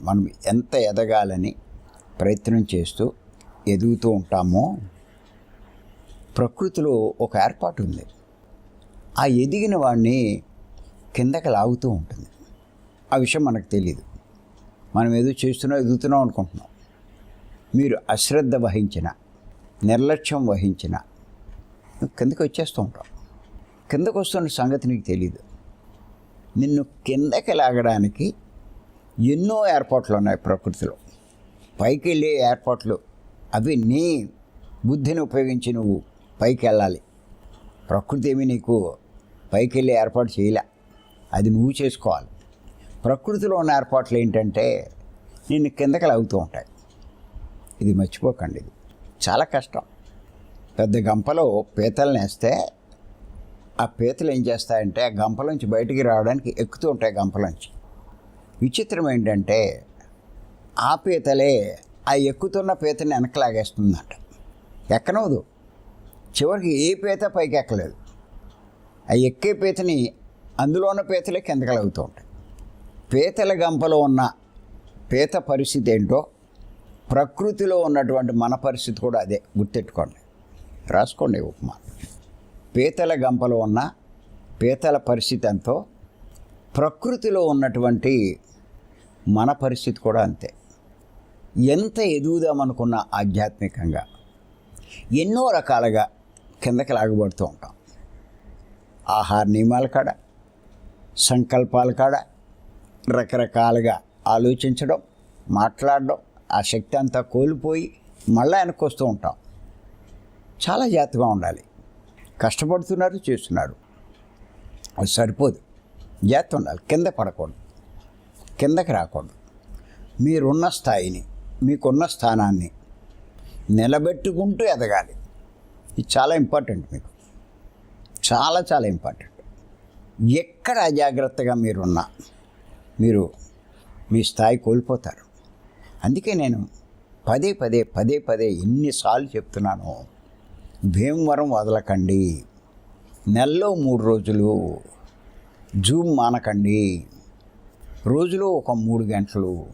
మనం ఎంత ఎదగాలని ప్రయత్నం చేస్తూ ఎదుగుతూ ఉంటామో ప్రకృతిలో ఒక ఏర్పాటు ఉంది. ఆ ఎదిగిన వాడిని కిందకి లాగుతూ ఉంటుంది. ఆ విషయం మనకు తెలియదు మనం ఏదో చేస్తున్నాం ఎదుగుతున్నాం అనుకుంటున్నాం. మీరు అశ్రద్ధ వహించిన నిర్లక్ష్యం వహించిన కిందకి వచ్చేస్తూ ఉంటాం. కిందకు వస్తున్న సంగతి నీకు తెలియదు నిన్ను కిందకి లాగడానికి ఎన్నో ఏర్పాట్లు ఉన్నాయి ప్రకృతిలో. పైకి వెళ్ళే ఏర్పాట్లు అవి నీ బుద్ధిని ఉపయోగించి నువ్వు పైకి వెళ్ళాలి. ప్రకృతి ఏమి నీకు పైకి వెళ్ళే ఏర్పాటు చేయలే. అది నువ్వు చేసుకోవాలి. ప్రకృతిలో ఉన్న ఏర్పాట్లు ఏంటంటే నిన్ను కిందకి లాగుతూ ఉంటాయి. ఇది మర్చిపోకండి. ఇది చాలా కష్టం. పెద్ద గంపలో పీతలను వేస్తే ఆ పీతలు ఏం చేస్తాయంటే ఆ గంపలోంచి బయటికి రావడానికి ఎక్కుతూ ఉంటాయి గంపలోంచి. విచిత్రం ఏంటంటే ఆ పీతలే ఆ ఎక్కుతున్న పీతని వెనకలాగేస్తుందంట. ఎక్కనవదు చివరికి ఏ పీత పైకి ఎక్కలేదు ఆ ఎక్కే పీతని అందులో ఉన్న పీతలే కిందకలాగుతూ ఉంటాయి పీతల గంపలో ఉన్న పీత పరిస్థితి ఏంటో ప్రకృతిలో ఉన్నటువంటి మన పరిస్థితి కూడా అదే. గుర్తెట్టుకోండి. రాసుకోండి ఉపమా పీతల గంపలో ఉన్న పీతల పరిస్థితి ఎంతో ప్రకృతిలో ఉన్నటువంటి మన పరిస్థితి కూడా అంతే. ఎంత ఎదుగుదామనుకున్న ఆధ్యాత్మికంగా ఎన్నో రకాలుగా కిందకి లాగబడుతూ ఉంటాం. ఆహార నియమాల కాడ సంకల్పాల కాడ రకరకాలుగా ఆలోచించడం మాట్లాడడం ఆ శక్తి అంతా కోల్పోయి మళ్ళీ వెనక్కి వస్తూ ఉంటాం. చాలా జాగ్రత్తగా ఉండాలి. కష్టపడుతున్నారు చేస్తున్నారు. అది సరిపోదు. జాగ్రత్త ఉండాలి. కింద పడకూడదు. కిందకి రాకూడదు. మీరున్న స్థాయిని మీకున్న స్థానాన్ని నిలబెట్టుకుంటూ ఎదగాలి. ఇది చాలా ఇంపార్టెంట్ మీకు. చాలా చాలా ఇంపార్టెంట్. ఎక్కడ అజాగ్రత్తగా మీరున్నా మీరు మీ స్థాయి కోల్పోతారు. అందుకే నేను పదే పదే పదే పదే ఎన్నిసార్లు చెప్తున్నాను భీమవరం వదలకండి. నెలలో మూడు రోజులు జూమ్ మానకండి. రోజులో ఒక మూడు గంటలు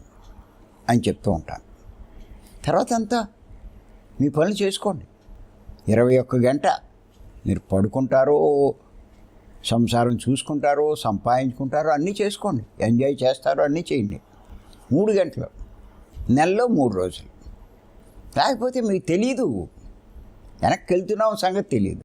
అని చెప్తూ ఉంటాను. తర్వాత అంతా మీ పనులు చేసుకోండి. ఇరవై ఒక్క గంట మీరు పడుకుంటారో సంసారం చూసుకుంటారో సంపాదించుకుంటారో అన్నీ చేసుకోండి. ఎంజాయ్ చేస్తారో అన్నీ చేయండి. మూడు గంటలు. నెలలో మూడు రోజులు. లేకపోతే మీకు తెలియదు వెనక్కి వెళ్తున్నాం సంగతి తెలియదు